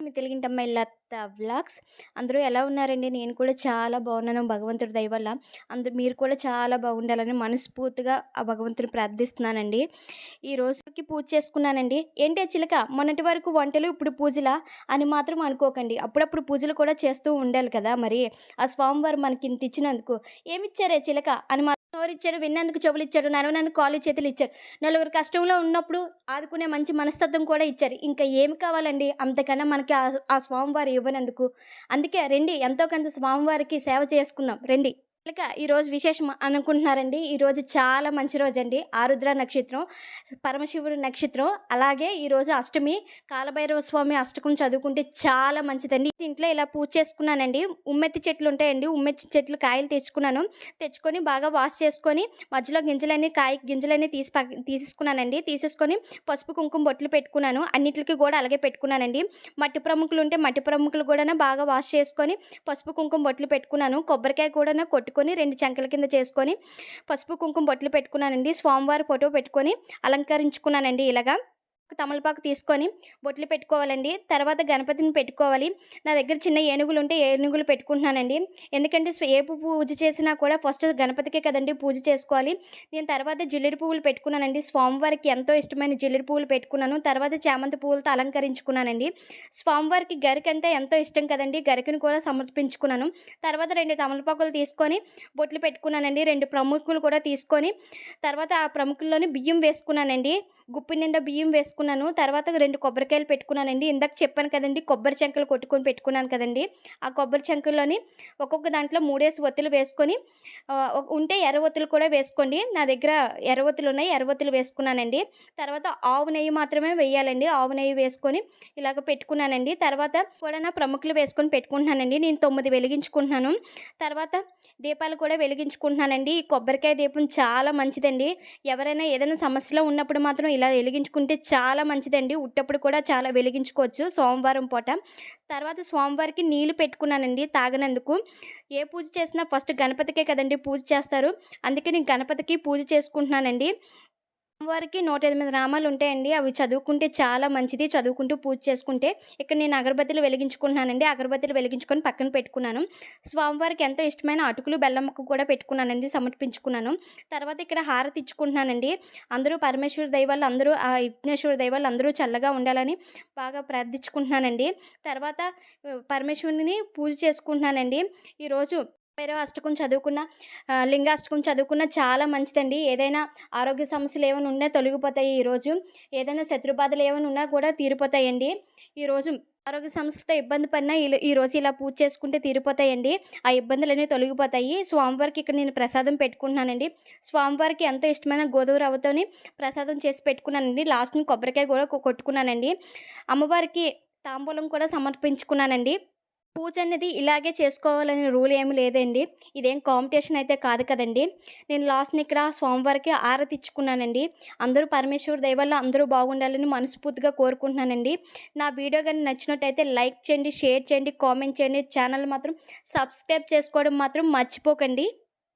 మీ తెలుగింటమ్మ లత vlogs. అందరూ ఎలా ఉన్నారండి? నేను కూడా చాలా బాగున్నాను. భగవంతుడి దయ వల్ల అందరూ మీరు కూడా చాలా బాగుండాలని మనస్ఫూర్తిగా ఆ భగవంతుని ప్రార్థిస్తున్నానండి. ఈ రోజుకి పూజ చేసుకున్నానండి. ఏంటి ఆ చిలక? మొన్నటి వరకు వంటలు ఇప్పుడు పూజలా? అని మాత్రం అనుకోకండి. అప్పుడప్పుడు పూజలు కూడా చేస్తూ ఉండాలి కదా మరి? ఆ స్వామివారు మనకి ఇంత ఇచ్చినందుకు. ఏమిచ్చారే చిలక? అని నోరిచ్చాడు విన్నందుకు చెవులు ఇచ్చాడు నడవనందుకు కాళ్ళు చేతులు ఇచ్చాడు నలుగురు కష్టంలో ఉన్నప్పుడు ఆదుకునే మంచి మనస్తత్వం కూడా ఇచ్చారు. ఇంకా ఏమి కావాలండి? అంతకన్నా మనకి ఆ ఆ స్వామివారు ఇవ్వనందుకు. అందుకే రండి ఎంతో కొంత స్వామివారికి సేవ చేసుకుందాం. రండి. ఇక ఈరోజు విశేషం అనుకుంటున్నారండి. ఈరోజు చాలా మంచి రోజు అండి ఆరుద్ర నక్షత్రం పరమశివుడి నక్షత్రం అలాగే ఈరోజు అష్టమి కాలభైరవ స్వామి అష్టకం చదువుకుంటే చాలా మంచిదండి. ఇంట్లో ఇలా పూజ చేసుకున్నానండి. ఉమ్మెత్తి చెట్లు ఉంటాయండి. ఉమ్మెత్తి చెట్లు కాయలు తెచ్చుకున్నాను. తెచ్చుకొని బాగా వాష్ చేసుకొని మధ్యలో గింజలన్నీ కాయ గింజలన్నీ తీసి తీసేసుకున్నానండి. తీసేసుకొని పసుపు కుంకుమ బొట్లు పెట్టుకున్నాను. అన్నిటికి కూడా అలాగే పెట్టుకున్నానండి. మట్టి ప్రముఖులు ఉంటే మట్టి ప్రముఖులు కూడా బాగా వాష్ చేసుకొని పసుపు కుంకుమ బొట్లు పెట్టుకున్నాను. కొబ్బరికాయ కూడా పెట్టుకొని రెండు చంకల కింద చేసుకొని పసుపు కుంకుమ బొట్లు పెట్టుకున్నానండి. స్వామివారి ఫోటో పెట్టుకొని అలంకరించుకున్నానండి ఇలాగా. తమలపాకు తీసుకొని బొట్లు పెట్టుకోవాలండి. తర్వాత గణపతిని పెట్టుకోవాలి. నా దగ్గర చిన్న ఏనుగులు ఉంటే ఏనుగులు పెట్టుకుంటున్నానండి. ఎందుకంటే ఏ పువ్వు పూజ చేసినా కూడా ఫస్ట్ గణపతికే కదండి పూజ చేసుకోవాలి. నేను తర్వాత జిల్లిడి పువ్వులు పెట్టుకున్నానండి. స్వామివారికి ఎంతో ఇష్టమైన జిల్లిడి పువ్వులు పెట్టుకున్నాను. తర్వాత చామంతి పువ్వులతో అలంకరించుకున్నానండి. స్వామివారికి గరిక అంటే ఎంతో ఇష్టం కదండి. గరికను కూడా సమర్పించుకున్నాను. తర్వాత రెండు తమలపాకులు తీసుకొని బొట్లు పెట్టుకున్నానండి. రెండు ప్రముఖులు కూడా తీసుకొని తర్వాత ఆ ప్రముఖుల్లోని బియ్యం వేసుకున్నానండి. గుప్పి నిండా బియ్యం వేసుకున్నాను తర్వాత రెండు కొబ్బరికాయలు పెట్టుకున్నానండి. ఇందాక చెప్పాను కదండి కొబ్బరి చెంకలు కొట్టుకొని పెట్టుకున్నాను కదండి. ఆ కొబ్బరి చెంకల్లోని ఒక్కొక్క దాంట్లో మూడేసి ఒత్తులు వేసుకొని ఉంటే ఎర్ర ఒత్తులు కూడా వేసుకోండి. నా దగ్గర ఎర్ర ఒత్తులు ఉన్నాయి ఎర్ర ఒత్తులు వేసుకున్నానండి. తర్వాత ఆవు నెయ్యి మాత్రమే వేయాలండి. ఆవు నెయ్యి వేసుకొని ఇలాగ పెట్టుకున్నానండి. తర్వాత కూడా నా ప్రముఖులు వేసుకొని పెట్టుకుంటున్నానండి. నేను తొమ్మిది వెలిగించుకుంటున్నాను. తర్వాత దీపాలు కూడా వెలిగించుకుంటున్నానండి. ఈ కొబ్బరికాయ దీపం చాలా మంచిదండి. ఎవరైనా ఏదైనా సమస్యలో ఉన్నప్పుడు మాత్రం ఇలా వెలిగించుకుంటే చాలా చాలా మంచిదండి. ఉట్టప్పుడు కూడా చాలా వెలిగించుకోవచ్చు సోమవారం పూట. తర్వాత స్వామివారికి నీళ్ళు పెట్టుకున్నానండి తాగనందుకు. ఏ పూజ చేసినా ఫస్ట్ గణపతికే కదండి పూజ చేస్తారు. అందుకే నేను గణపతికి పూజ చేసుకుంటున్నానండి. స్వామివారికి నూట ఎనిమిది రామాలు ఉంటాయండి. అవి చదువుకుంటే చాలా మంచిది. చదువుకుంటూ పూజ చేసుకుంటే ఇక్కడ నేను అగరబత్తులు వెలిగించుకుంటున్నానండి. అగరబత్తులు వెలిగించుకొని పక్కన పెట్టుకున్నాను. స్వామివారికి ఎంతో ఇష్టమైన అటుకులు బెల్లం ముక్క కూడా పెట్టుకున్నానండి. సమర్పించుకున్నాను. తర్వాత ఇక్కడ హారతి ఇచ్చుకుంటున్నానండి. అందరూ పరమేశ్వరి దైవాలు అందరూ ఆ విఘ్నేశ్వరి దైవాలు అందరూ చల్లగా ఉండాలని బాగా ప్రార్థించుకుంటున్నానండి. తర్వాత పరమేశ్వరుని పూజ చేసుకుంటున్నానండి. ఈరోజు అష్టకం చదువుకున్న లింగాష్టకం చదువుకున్న చాలా మంచిదండి. ఏదైనా ఆరోగ్య సమస్యలు ఏమైనా ఉన్నా తొలగిపోతాయి ఈరోజు ఏదైనా శత్రుబాధలు ఏమైనా ఉన్నా కూడా తీరిపోతాయండి. ఈరోజు ఆరోగ్య సమస్యలతో ఇబ్బంది పడినా ఈరోజు ఇలా పూజ చేసుకుంటే తీరిపోతాయండి. ఆ ఇబ్బందులన్నీ తొలగిపోతాయి. స్వామివారికి ఇక్కడ నేను ప్రసాదం పెట్టుకుంటున్నానండి. స్వామివారికి ఎంతో ఇష్టమైన గోధుమ రవ్వతోని ప్రసాదం చేసి పెట్టుకున్నానండి. లాస్ట్ని కొబ్బరికాయ కూడా కొట్టుకున్నానండి. అమ్మవారికి తాంబూలం కూడా సమర్పించుకున్నానండి. పూజ అనేది ఇలాగే చేసుకోవాలని రూల్ ఏమి లేదండి. ఇదేం కాంపిటీషన్ అయితే కాదు కదండి. నేను లాస్ట్ని ఇక్కడ సోమవారికి ఆరతి ఇచ్చుకున్నానండి. అందరూ పరమేశ్వరు దయవల్ల అందరూ బాగుండాలని మనస్ఫూర్తిగా కోరుకుంటున్నానండి. నా వీడియో కానీ నచ్చినట్టయితే లైక్ చేయండి షేర్ చేయండి కామెంట్ చేయండి. ఛానల్ మాత్రం సబ్స్క్రైబ్ చేసుకోవడం మాత్రం మర్చిపోకండి.